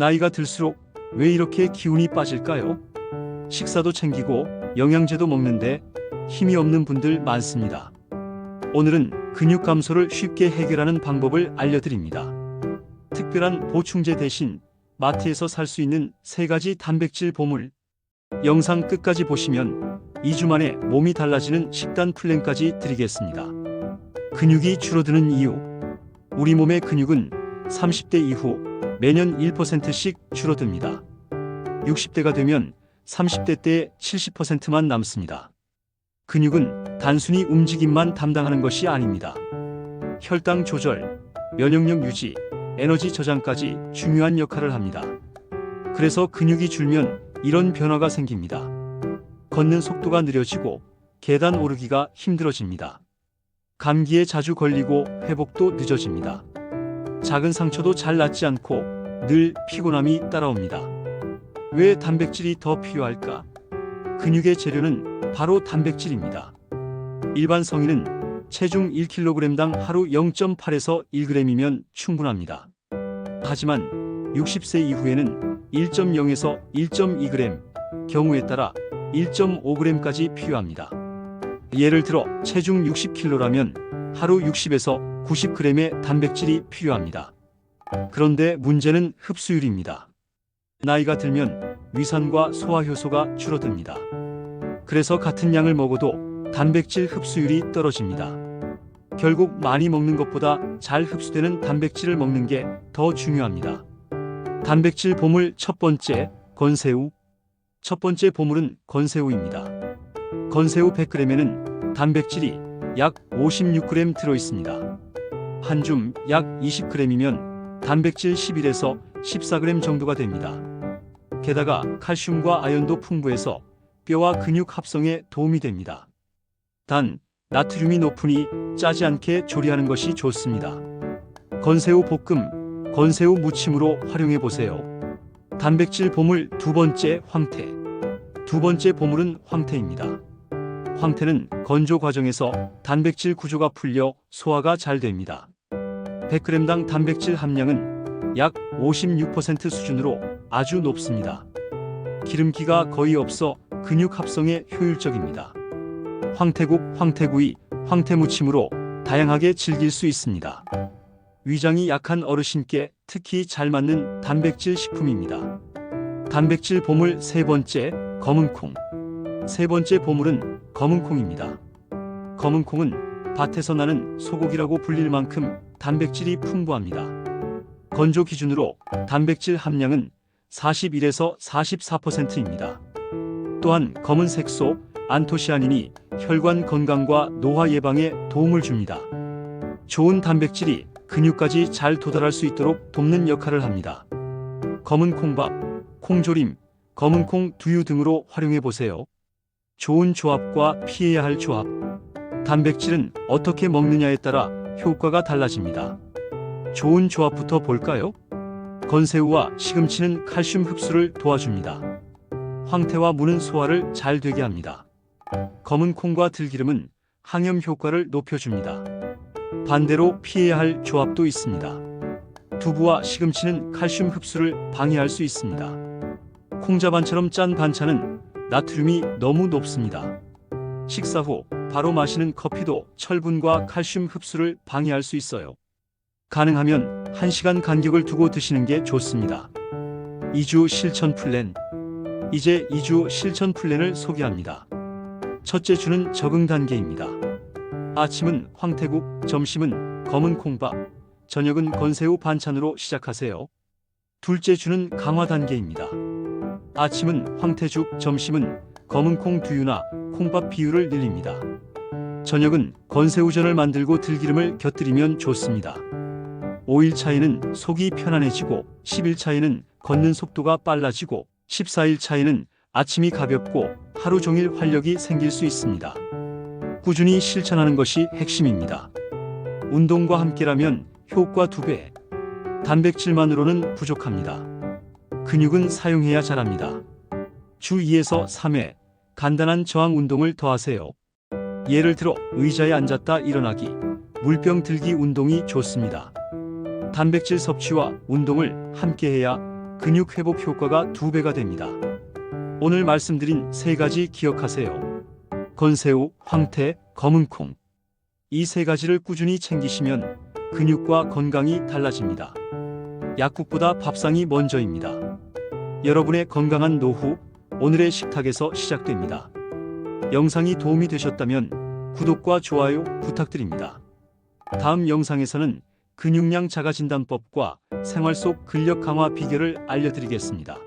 나이가 들수록 왜 이렇게 기운이 빠질까요? 식사도 챙기고 영양제도 먹는데 힘이 없는 분들 많습니다. 오늘은 근육 감소를 쉽게 해결하는 방법을 알려드립니다. 특별한 보충제 대신 마트에서 살 수 있는 세 가지 단백질 보물. 영상 끝까지 보시면 2주 만에 몸이 달라지는 식단 플랜까지 드리겠습니다. 근육이 줄어드는 이유. 우리 몸의 근육은 30대 이후 매년 1%씩 줄어듭니다. 60대가 되면 30대 때 70%만 남습니다. 근육은 단순히 움직임만 담당하는 것이 아닙니다. 혈당 조절, 면역력 유지, 에너지 저장까지 중요한 역할을 합니다. 그래서 근육이 줄면 이런 변화가 생깁니다. 걷는 속도가 느려지고 계단 오르기가 힘들어집니다. 감기에 자주 걸리고 회복도 늦어집니다. 작은 상처도 잘 낫지 않고 늘 피곤함이 따라옵니다. 왜 단백질이 더 필요할까? 근육의 재료는 바로 단백질입니다. 일반 성인은 체중 1kg당 하루 0.8에서 1g이면 충분합니다. 하지만 60세 이후에는 1.0에서 1.2g, 경우에 따라 1.5g까지 필요합니다. 예를 들어 체중 60kg라면 하루 60에서 90g의 단백질이 필요합니다. 그런데 문제는 흡수율입니다. 나이가 들면 위산과 소화 효소가 줄어듭니다. 그래서 같은 양을 먹어도 단백질 흡수율이 떨어집니다. 결국 많이 먹는 것보다 잘 흡수되는 단백질을 먹는 게 더 중요합니다. 단백질 보물 첫 번째, 건새우. 첫 번째 보물은 건새우입니다. 건새우 100g에는 단백질이 약 56g 들어 있습니다. 한 줌 약 20g이면 단백질 11에서 14g 정도가 됩니다. 게다가 칼슘과 아연도 풍부해서 뼈와 근육 합성에 도움이 됩니다. 단, 나트륨이 높으니 짜지 않게 조리하는 것이 좋습니다. 건새우 볶음, 건새우 무침으로 활용해 보세요. 단백질 보물 두 번째 황태. 두 번째 보물은 황태입니다. 황태는 건조 과정에서 단백질 구조가 풀려 소화가 잘 됩니다. 100g당 단백질 함량은 약 56% 수준으로 아주 높습니다. 기름기가 거의 없어 근육 합성에 효율적입니다. 황태국, 황태구이, 황태무침으로 다양하게 즐길 수 있습니다. 위장이 약한 어르신께 특히 잘 맞는 단백질 식품입니다. 단백질 보물 세 번째, 검은콩. 세 번째 보물은 검은콩입니다. 검은콩은 밭에서 나는 소고기라고 불릴 만큼 단백질이 풍부합니다. 건조 기준으로 단백질 함량은 41에서 44%입니다. 또한 검은 색소, 안토시아닌이 혈관 건강과 노화 예방에 도움을 줍니다. 좋은 단백질이 근육까지 잘 도달할 수 있도록 돕는 역할을 합니다. 검은 콩밥, 콩조림, 검은 콩 두유 등으로 활용해 보세요. 좋은 조합과 피해야 할 조합. 단백질은 어떻게 먹느냐에 따라 효과가 달라집니다. 좋은 조합부터 볼까요? 건새우와 시금치는 칼슘 흡수를 도와줍니다. 황태와 무는 소화를 잘 되게 합니다. 검은 콩과 들기름은 항염 효과를 높여줍니다. 반대로 피해야 할 조합도 있습니다. 두부와 시금치는 칼슘 흡수를 방해할 수 있습니다. 콩자반처럼 짠 반찬은 나트륨이 너무 높습니다. 식사 후 바로 마시는 커피도 철분과 칼슘 흡수를 방해할 수 있어요. 가능하면 1시간 간격을 두고 드시는 게 좋습니다. 2주 실천 플랜. 이제 2주 실천 플랜을 소개합니다. 첫째 주는 적응 단계입니다. 아침은 황태국, 점심은 검은 콩밥, 저녁은 건새우 반찬으로 시작하세요. 둘째 주는 강화 단계입니다. 아침은 황태죽, 점심은 검은 콩 두유나 콩밥 비율을 늘립니다. 저녁은 건새우전을 만들고 들기름을 곁들이면 좋습니다. 5일 차에는 속이 편안해지고 10일 차에는 걷는 속도가 빨라지고 14일 차에는 아침이 가볍고 하루 종일 활력이 생길 수 있습니다. 꾸준히 실천하는 것이 핵심입니다. 운동과 함께라면 효과 2배. 단백질만으로는 부족합니다. 근육은 사용해야 자랍니다. 주 2에서 3회 간단한 저항 운동을 더하세요. 예를 들어 의자에 앉았다 일어나기, 물병 들기 운동이 좋습니다. 단백질 섭취와 운동을 함께 해야 근육 회복 효과가 두 배가 됩니다. 오늘 말씀드린 세 가지 기억하세요. 건새우, 황태, 검은콩. 이 세 가지를 꾸준히 챙기시면 근육과 건강이 달라집니다. 약국보다 밥상이 먼저입니다. 여러분의 건강한 노후, 오늘의 식탁에서 시작됩니다. 영상이 도움이 되셨다면 구독과 좋아요 부탁드립니다. 다음 영상에서는 근육량 자가 진단법과 생활 속 근력 강화 비결을 알려드리겠습니다.